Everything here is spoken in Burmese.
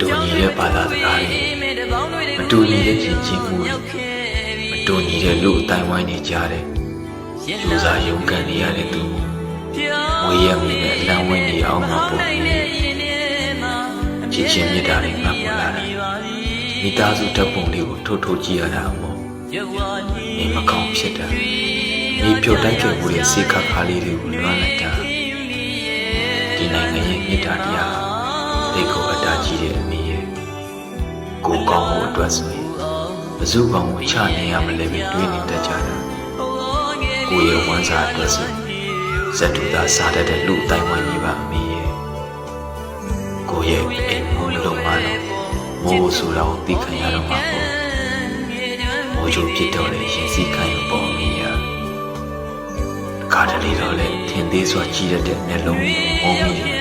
တူညီတဲ့ဘာသာစကားတွေမတူညီတဲ့ယဉ်ကျေးမှုတွေမတူညီတဲ့လူအတိုင်းဝိုင်းနေကြတဲ့လူစားရုံကန်နေရတဲ့သူမွေးရမိနဲ့အလံဝင်နေအောင်မပုံချစ်ချင်းမြတ်တာတွေမှတ်ပေါ်လာတယ်မိသားစုဓာတ်ပုံလေးကိုထိုးထိုးကြည့်ရတာမို့နေမကောင်းဖြစ်တာမိပြုတ်တိုက်ခဲ့မှုရဲ့စိတ်ခါခါလေးတွေကိုလွှမ်းလိုက်တာဒီနိုင်ငံရဲ့မြတ်တာတရားဒီကို အတားကြီးတဲ့အမိရဲ့ကိုယ်ကောင်းမှုအတွက်ဆိုရင်ဘယ်သူကောင်းကိုချနေရမလဲပဲတွေးနေတတ်ကြတာကိုယ့်ရဲ့ဝမ်းစာအတွက်ဆိုဇတ်တူသာစားတတ်တဲ့လူအတိုင်းဝိုင်းကြီးပါအမိရဲ့ကိုယ့်ရဲ့အိမ်မလုံးမလုံးမိုးဆူတော့သိခံရတော့မှာပေါ့မိုးချိုဖြစ်တော့လေရင်စီခံရပေါ်အမိရဲ့ကားတလေးတော့လေထင်သေးစွာကြည့်ရတဲ့မျက်လုံးကိုမုံမိတယ်